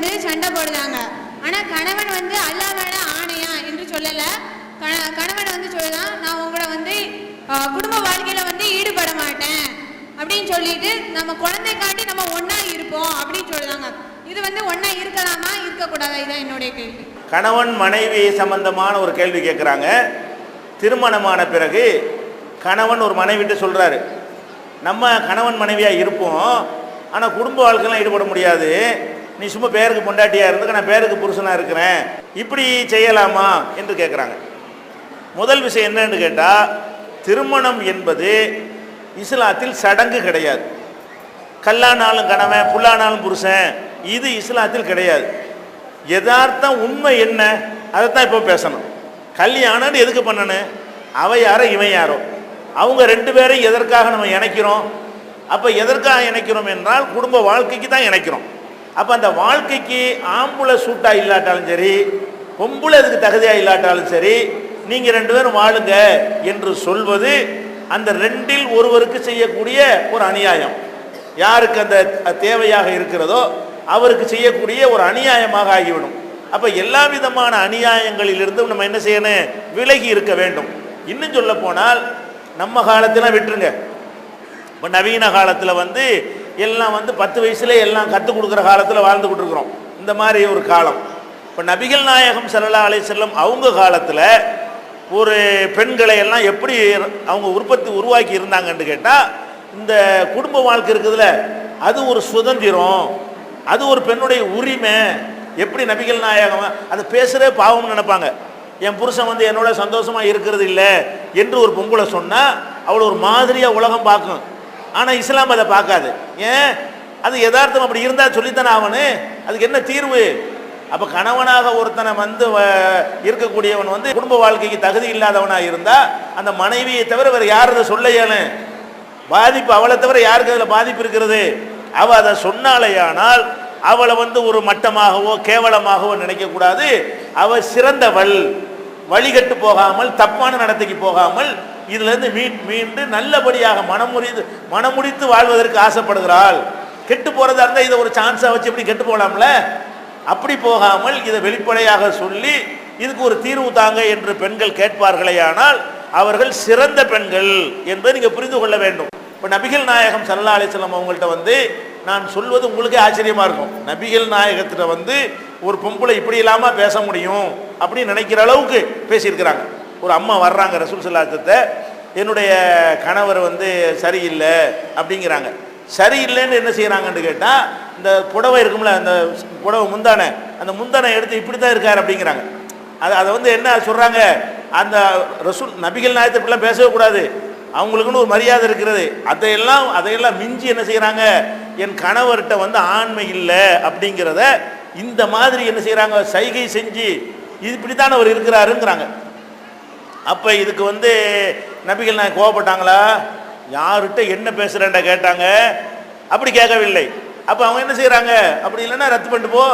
வந்து சண்டை போடுதாங்க ஆனால் கணவன் வந்து அல்லாஹ் ஆணையா? என்று சொல்லலை. கண- கணவன் வந்து சொல்லலாம் நான் உங்களை வந்து குடும்ப வாழ்க்கையில் வந்து ஈடுபட மாட்டேன். அப்படின்னு சொல்லிட்டு நம்ம குழந்தைக்காண்டி நம்ம ஒன்றா இருப்போம். அப்படின்னு சொல்லுதாங்க இது வந்து ஒன்றா இருக்கலாமா இருக்கக்கூடாதா? இதான் என்னுடைய கேள்வி. கணவன் மனைவி சம்பந்தமான ஒரு கேள்வி கேட்குறாங்க திருமணமான பிறகு கணவன் ஒரு மனைவிட்டு சொல்கிறாரு நம்ம கணவன் மனைவியாக இருப்போம். ஆனால் குடும்ப வாழ்க்கையெல்லாம் ஈடுபட முடியாது. நீ சும்மா பேருக்கு பொண்டாட்டியாக இருந்து நான் பேருக்கு புருஷனாக இருக்கிறேன். இப்படி செய்யலாமா என்று கேட்குறாங்க முதல் விஷயம் என்னன்னு கேட்டால் திருமணம் என்பது இஸ்லாத்தில் சடங்கு கிடையாது. கல்லானாலும் கணவன் புல்லானாலும் புருஷன் இது இஸ்லாத்தில் கிடையாது. யதார்த்தம் உண்மை என்ன? அதைத்தான் இப்போ பேசணும். கல்யாணம் எதுக்கு பண்ணணும்? அவ யாரோ இவன் யாரோ? அவங்க ரெண்டு பேரையும் எதற்காக நம்ம இணைக்கிறோம்? அப்போ எதற்காக இணைக்கிறோம் என்றால் குடும்ப வாழ்க்கைக்கு தான் இணைக்கிறோம். அப்போ அந்த வாழ்க்கைக்கு ஆம்புல சூட்டா இல்லாட்டாலும் சரி பொம்புல அதுக்கு தகுதியாக இல்லாட்டாலும் சரி நீங்கள் ரெண்டு பேரும் வாழுங்க என்று சொல்வது அந்த ரெண்டில் ஒருவருக்கு செய்யக்கூடிய ஒரு அநியாயம். யாருக்கு அந்த தேவையாக இருக்கிறதோ அவருக்கு செய்யக்கூடிய ஒரு அநியாயமாக ஆகிவிடும். அப்போ எல்லா விதமான அநியாயங்களிலிருந்தும் நம்ம என்ன செய்யணும்? விலகி இருக்க வேண்டும். இன்னும் சொல்ல போனால் நம்ம காலத்தில் விட்டுருங்க. இப்போ நவீன காலத்தில் வந்து எல்லாம் வந்து பத்து வயசுல எல்லாம் கற்றுக் கொடுக்குற காலத்தில் வாழ்ந்துக்கிட்டு இருக்கிறோம் இந்த மாதிரி ஒரு காலம். இப்போ நபிகள் நாயகம் சல்லா அலை செல்லம் அவங்க காலத்தில் ஒரு பெண்களை எல்லாம் எப்படி அவங்க உற்பத்தி உருவாக்கி இருந்தாங்கன்னு கேட்டால் இந்த குடும்ப வாழ்க்கை இருக்குதுல்ல அது ஒரு சுதந்திரம் அது ஒரு பெண்ணுடைய உரிமை. எப்படி நபிகள் நாயகம் அதை பேசுகிறே பாவம்னு நினைப்பாங்க. என் புருஷன் வந்து என்னோட சந்தோஷமாக இருக்கிறது இல்லை என்று ஒரு பொம்பளை சொன்னால் அவளை ஒரு மாதிரியாக உலகம் பார்க்கும். ஆனால் இஸ்லாம் அதை பார்க்காது. ஏன்? அது யதார்த்தம் அப்படி இருந்தால் சொல்லித்தானே அவனு அதுக்கு என்ன தீர்வு? அப்ப கணவனாக ஒருத்தனை வந்து வ- இருக்கக்கூடியவன் வந்து குடும்ப வாழ்க்கைக்கு தகுதி இல்லாதவனாக இருந்தால் அந்த மனைவியை தவிர வேறு யார் அதை சொல்ல இயலும் பாதிப்பு அவளை தவிர யாருக்கு அதில் பாதிப்பு இருக்கிறது? அவள் அதை சொன்னாலேயானால் அவளை வந்து ஒரு மட்டமாகவோ கேவலமாகவோ நினைக்கக்கூடாது. அவள் சிறந்தவள். வழிகட்டு போகாமல் தப்பான நடத்தைக்கு போகாமல் இதிலிருந்து மீ மீண்டு நல்லபடியாக மனமுறிந்து மனமுடித்து வாழ்வதற்கு ஆசைப்படுகிறாள். கெட்டு போகிறதா இருந்தால் இதை ஒரு சான்ஸாக வச்சு இப்படி கெட்டு போகலாம்ல அப்படி போகாமல் இதை வெளிப்படையாக சொல்லி இதுக்கு ஒரு தீர்வு தாங்க என்று பெண்கள் கேட்பார்களேயானால் அவர்கள் சிறந்த பெண்கள் என்பதை நீங்கள் புரிந்து கொள்ள வேண்டும். இப்போ நபிகள் நாயகம் சல்லா அலிஸ்லாம் அவங்கள்ட்ட வந்து நான் சொல்வது உங்களுக்கே ஆச்சரியமாக இருக்கும். நபிகள் நாயகத்தில் வந்து ஒரு பொம்பளை இப்படி இல்லாமல் பேச முடியும் அப்படின்னு நினைக்கிற அளவுக்கு பேசியிருக்கிறாங்க. ஒரு அம்மா வர்றாங்க ரசூல் சல்லாத்தத்தை என்னுடைய கணவர் வந்து சரியில்லை அப்படிங்கிறாங்க. சரியில்லைன்னு என்ன செய்கிறாங்கன்னு கேட்டால் இந்த புடவை இருக்கும்ல அந்த புடவை முந்தானை அந்த முந்தானை எடுத்து இப்படி தான் இருக்கார் அப்படிங்கிறாங்க. அது அதை வந்து என்ன சொல்கிறாங்க அந்த ரசூல் நபிகள் நாயத்தை இப்படிலாம் பேசவே கூடாது. அவங்களுக்குன்னு ஒரு மரியாதை இருக்கிறது. அதையெல்லாம் அதையெல்லாம் மிஞ்சி என்ன செய்கிறாங்க என் கணவர்கிட்ட வந்து ஆண்மை இல்லை அப்படிங்கிறத இந்த மாதிரி என்ன செய்கிறாங்க சைகை செஞ்சு இது இப்படித்தான் அவர் இருக்கிறாருங்கிறாங்க. அப்போ இதுக்கு வந்து நபிகள் நான் கோவப்பட்டாங்களா? யார்கிட்ட என்ன பேசுகிறேன்டா கேட்டாங்க? அப்படி கேட்கவில்லை. அப்போ அவங்க என்ன செய்கிறாங்க அப்படி இல்லைன்னா ரத்து பண்ணிட்டு போ.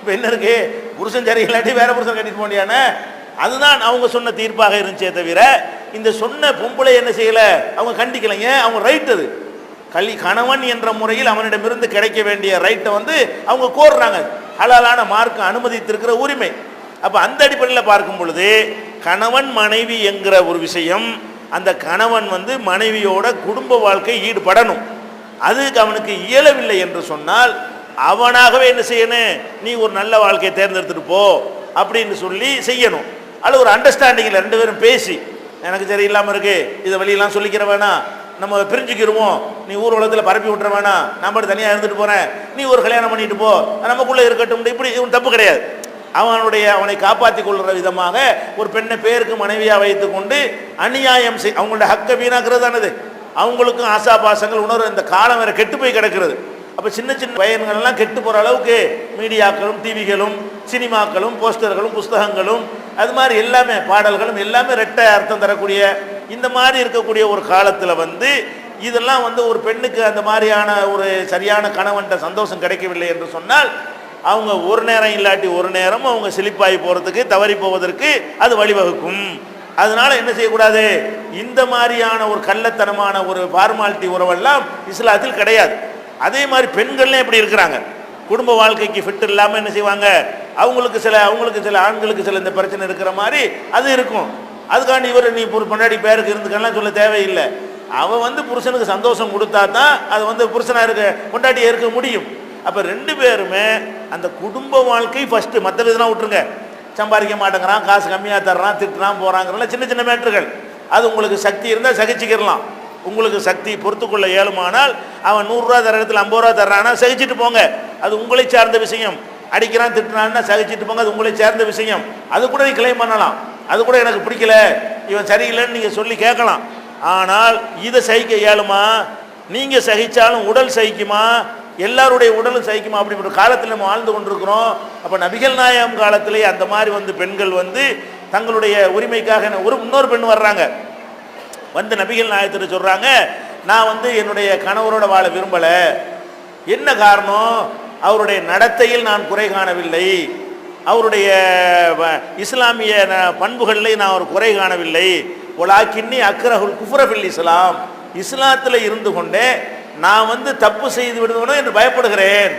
இப்போ என்ன இருக்கு? புருஷன் சரி இல்லாட்டி வேற புருஷன் கட்டிட்டு போண்டியானே? அதுதான் அவங்க சொன்ன தீர்ப்பாக இருந்துச்சே தவிர இந்த சொன்ன பொம்பளை என்ன செய்யலை? அவங்க கண்டிக்கலைங்க அவங்க ரைட் அது. கல்வி கணவன் என்ற முறையில் அவனிடமிருந்து கிடைக்க வேண்டிய ரைட்டை வந்து அவங்க கோர்றாங்க. ஹலாலான மார்க் அனுமதித்திருக்கிற உரிமை. அப்போ அந்த அடிப்படையில் பார்க்கும் பொழுது கணவன் மனைவி என்கிற ஒரு விஷயம் அந்த கணவன் வந்து மனைவியோட குடும்ப வாழ்க்கை ஈடுபடணும். அதுக்கு அவனுக்கு இயலவில்லை என்று சொன்னால் அவனாகவே என்ன செய்யணும்? நீ ஒரு நல்ல வாழ்க்கையை தேர்ந்தெடுத்துட்டு போ அப்படின்னு சொல்லி செய்யணும். அது ஒரு அண்டர்ஸ்டாண்டிங்கில் ரெண்டு பேரும் பேசி எனக்கு சரியில்லாமல் இருக்கு இதை வெளியெல்லாம் சொல்லிக்கிற வேணாம் நம்ம பிரிஞ்சுக்கிடுவோம் நீ ஊர் உலகத்தில் பரப்பி விட்டுற வேணாம் நான் மட்டும் தனியாக இருந்துட்டு போகிறேன் நீ ஒரு கல்யாணம் பண்ணிட்டு போ நமக்குள்ளே இருக்கட்டும் இப்படி தப்பு கிடையாது. அவனுடைய அவனை காப்பாற்றிக் கொள்கிற விதமாக ஒரு பெண்ணை பேருக்கு மனைவியாக வைத்துக்கொண்டு அநியாயம் செய் அவங்களோட ஹக்க வீணாக்குறது தானது அவங்களுக்கும் ஆசாபாசங்கள் உணர்வு இந்த காலம் வேறு கெட்டு போய் கிடக்கிறது. அப்போ சின்ன சின்ன பையன்கள் கெட்டு போகிற அளவுக்கு மீடியாக்களும் டிவிகளும் சினிமாக்களும் போஸ்டர்களும் புஸ்தகங்களும் அது மாதிரி எல்லாமே பாடல்களும் எல்லாமே ரெட்டை அர்த்தம் தரக்கூடிய இந்த மாதிரி இருக்கக்கூடிய ஒரு காலத்தில் வந்து இதெல்லாம் வந்து ஒரு பெண்ணுக்கு அந்த மாதிரியான ஒரு சரியான கணவன்கிட்ட சந்தோஷம் கிடைக்கவில்லை என்று சொன்னால் அவங்க ஒரு நேரம் இல்லாட்டி ஒரு நேரம் அவங்க சிலிப்பாகி போகிறதுக்கு தவறி போவதற்கு அது வழிவகுக்கும். அதனால் என்ன செய்யக்கூடாது? இந்த மாதிரியான ஒரு கள்ளத்தனமான ஒரு ஃபார்மாலிட்டி உறவெல்லாம் இஸ்லாத்தில் கிடையாது. அதே மாதிரி பெண்கள்லாம் எப்படி இருக்கிறாங்க? குடும்ப வாழ்க்கைக்கு ஃபிட் இல்லாமல் என்ன செய்வாங்க? அவங்களுக்கு சில அவங்களுக்கு சில ஆண்களுக்கு சில இந்த பிரச்சனை இருக்கிற மாதிரி அது இருக்கும். அதுக்காண்டி இவர் நீ ஒரு பொண்டாடி பேருக்கு இருந்துக்கெல்லாம் சொல்ல தேவையில்லை. அவன் வந்து புருஷனுக்கு சந்தோஷம் கொடுத்தா தான் அது வந்து புருஷனாக இருக்க பொண்டாட்டியாக இருக்க முடியும். அப்போ ரெண்டு பேருமே அந்த குடும்ப வாழ்க்கை ஃபஸ்ட்டு மற்ற இதெல்லாம் விட்டுருங்க. சம்பாதிக்க மாட்டேங்கிறான் காசு கம்மியாக தர்றான் திட்டுறான் போகிறாங்கிறலாம் சின்ன சின்ன மேட்டர்கள். அது உங்களுக்கு சக்தி இருந்தால் சகிச்சுக்கிடலாம். உங்களுக்கு சக்தி பொறுத்துக்கொள்ள இயலுமானால் அவன் நூறுரூவா தர இடத்துல ஐம்பது ரூபா தர்றான்னா சகிச்சுட்டு போங்க. அது உங்களை சார்ந்த விஷயம். அடிக்கிறான் திட்டுறான்னா சகிச்சுட்டு போங்க. அது உங்களை சேர்ந்த விஷயம். அது கூட நீ கிளைம் பண்ணலாம். அது கூட எனக்கு பிடிக்கல. இவன் சரியில்லைன்னு நீங்கள் சொல்லி கேட்கலாம். ஆனால் இதை சகிக்க இயலுமா? நீங்கள் சகித்தாலும் உடல் சகிக்குமா? எல்லாருடைய உடலும் சகிக்குமா அப்படிப்பட்ட காலத்தில் நம்ம வாழ்ந்து கொண்டிருக்கிறோம். அப்போ நபிகள் நாயகம் காலத்திலே அந்த மாதிரி வந்து பெண்கள் வந்து தங்களுடைய உரிமைக்காக என்ன- ஒரு இன்னொரு பெண் வர்றாங்க. வந்து நபிகள் நாயகத்தில் சொல்கிறாங்க நான் வந்து என்னுடைய கணவரோட வாழ விரும்பலை. என்ன காரணம்? அவருடைய நடத்தையில் நான் குறை காணவில்லை. அவருடைய வ- இஸ்லாமிய ந- பண்புகளில் நான் ஒரு குறை காணவில்லை. ஒலாக்கின்னி அக்ரஹுல் குஃப்ரஃபில் இஸ்லாம். இஸ்லாத்தில் இருந்து கொண்டே நான் வந்து தப்பு செய்து விடுவேனோ என்று பயப்படுகிறேன்.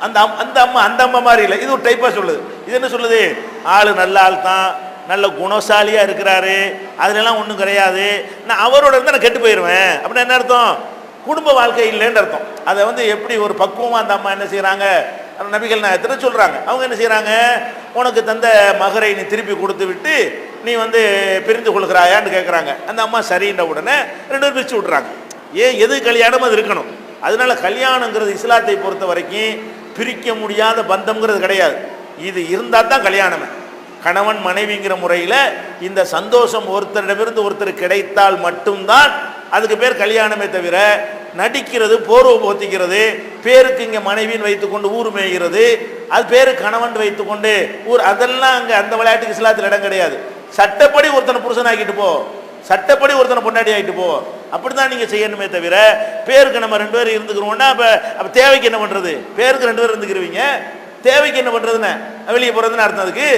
அந்த அம்- அந்த அம்மா அந்த அம்மா மாதிரி இல்லை. இது ஒரு டைப்பாக சொல்லுது. இது என்ன சொல்லுது? ஆள் நல்ல ஆள் தான். நல்ல குணசாலியாக இருக்கிறாரு. அதுலலாம் ஒன்றும் கிடையாது. நான் அவரோட இருந்தால் நான் கெட்டு போயிடுவேன் அப்படின்னா என்ன அர்த்தம்? குடும்ப வாழ்க்கை இல்லைன்னு அர்த்தம். அதை வந்து எப்படி ஒரு பக்குவமாக அந்த அம்மா என்ன செய்கிறாங்க நபிகள் நாயத்தில் சொல்கிறாங்க அவங்க என்ன செய்கிறாங்க உனக்கு தந்த மகரை நீ திருப்பி கொடுத்து விட்டு நீ வந்து பிரிந்து கொள்கிறாயான்னு கேட்குறாங்க அந்த அம்மா சரின்ற உடனே ரெண்டு பேரும் பிரித்து விட்றாங்க ஏன் எது கல்யாணம் அது இருக்கணும்? அதனால கல்யாணங்கிறது இஸ்லாத்தை பொறுத்த வரைக்கும் பிரிக்க முடியாத பந்தம்ங்கிறது கிடையாது. இது இருந்தால் தான் கல்யாணமே. கணவன் மனைவிங்கிற முறையில் இந்த சந்தோஷம் ஒருத்தரிடமிருந்து ஒருத்தர் கிடைத்தால் மட்டும்தான் அதுக்கு பேர் கல்யாணமே தவிர நடிக்கிறது போர்வை போத்திக்கிறது பேருக்கு இங்கே மனைவின்னு வைத்துக்கொண்டு ஊர் மேய்கிறது அது பேரு கணவன் வைத்துக்கொண்டு ஊர் அதெல்லாம் அங்கே அந்த விளையாட்டுக்கு இஸ்லாத்தில் இடம் கிடையாது. சட்டப்படி ஒருத்தனை புருஷனாக்கிட்டு போ. சட்டப்படி ஒருத்தனை பொண்டாடி ஆகிட்டு போ. அப்படி தான் நீங்கள் செய்யணுமே தவிர பேருக்கு நம்ம ரெண்டு பேரும் இருந்துக்கிறோம்னா அப்போ அப்போ தேவைக்கு என்ன பண்ணுறது பேருக்கு ரெண்டு பேரும் இருந்துக்கிறவங்க. தேவைக்கு என்ன பண்ணுறதுன்னு வெளியே போகிறதுன்னு அர்த்தம் அதுக்கு?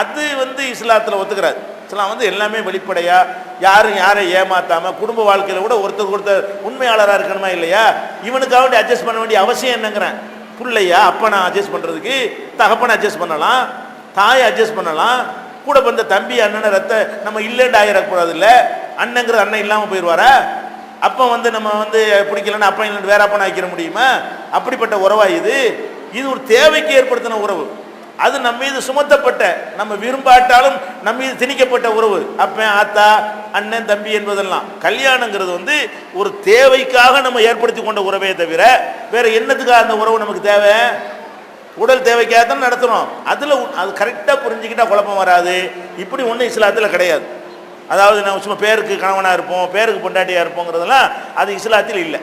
அது வந்து இஸ்லாத்தில் ஒத்துக்கிறாது. இஸ்லாம் வந்து எல்லாமே வெளிப்படையாக யாரும் யாரை ஏமாத்தாம குடும்ப வாழ்க்கையில் கூட ஒருத்தர் ஒருத்தர் உண்மையாளராக இருக்கணுமா இல்லையா? இவனுக்காக வேண்டி அட்ஜஸ்ட் பண்ண வேண்டிய அவசியம் என்னங்கிறேன். பிள்ளையா அப்பனை அட்ஜஸ்ட் பண்ணுறதுக்கு தகப்பனை அட்ஜஸ்ட் பண்ணலாம் தாயை அட்ஜஸ்ட் பண்ணலாம் கூட பிறந்த தம்பி அண்ணனை ரத்த நம்ம இல்லைன்னு ஆகிடக்கூடாது இல்லை அண்ணங்கிற அண்ணன் இல்லாமல் போயிடுவாரா? அப்போ வந்து நம்ம வந்து பிடிக்கலன்னு அப்பா இல்லைன்னு வேற அப்பனை ஆக்கிட முடியுமா? அப்படிப்பட்ட உறவா இது? இது ஒரு தேவைக்கு ஏற்படுத்தின உறவு. அது நம்ம மீது சுமத்தப்பட்ட நம்ம விரும்பாட்டாலும் நம்ம மீது திணிக்கப்பட்ட உறவு. அப்பன் ஆத்தா அண்ணன் தம்பி என்பதெல்லாம். கல்யாணங்கிறது வந்து ஒரு தேவைக்காக நம்ம ஏற்படுத்தி கொண்ட உறவே தவிர வேற என்னத்துக்காக அந்த உறவு நமக்கு தேவை? உடல் தேவைக்காக தான் நடத்துகிறோம் அதில் அது கரெக்டாக புரிஞ்சுக்கிட்டா குழப்பம் வராது. இப்படி ஒன்றும் இஸ்லாத்தில் கிடையாது. அதாவது நம்ம சும்மா பேருக்கு கணவனாக இருப்போம் பேருக்கு பொண்டாட்டியாக இருப்போங்கிறதெல்லாம் அது இஸ்லாத்தில் இல்லை.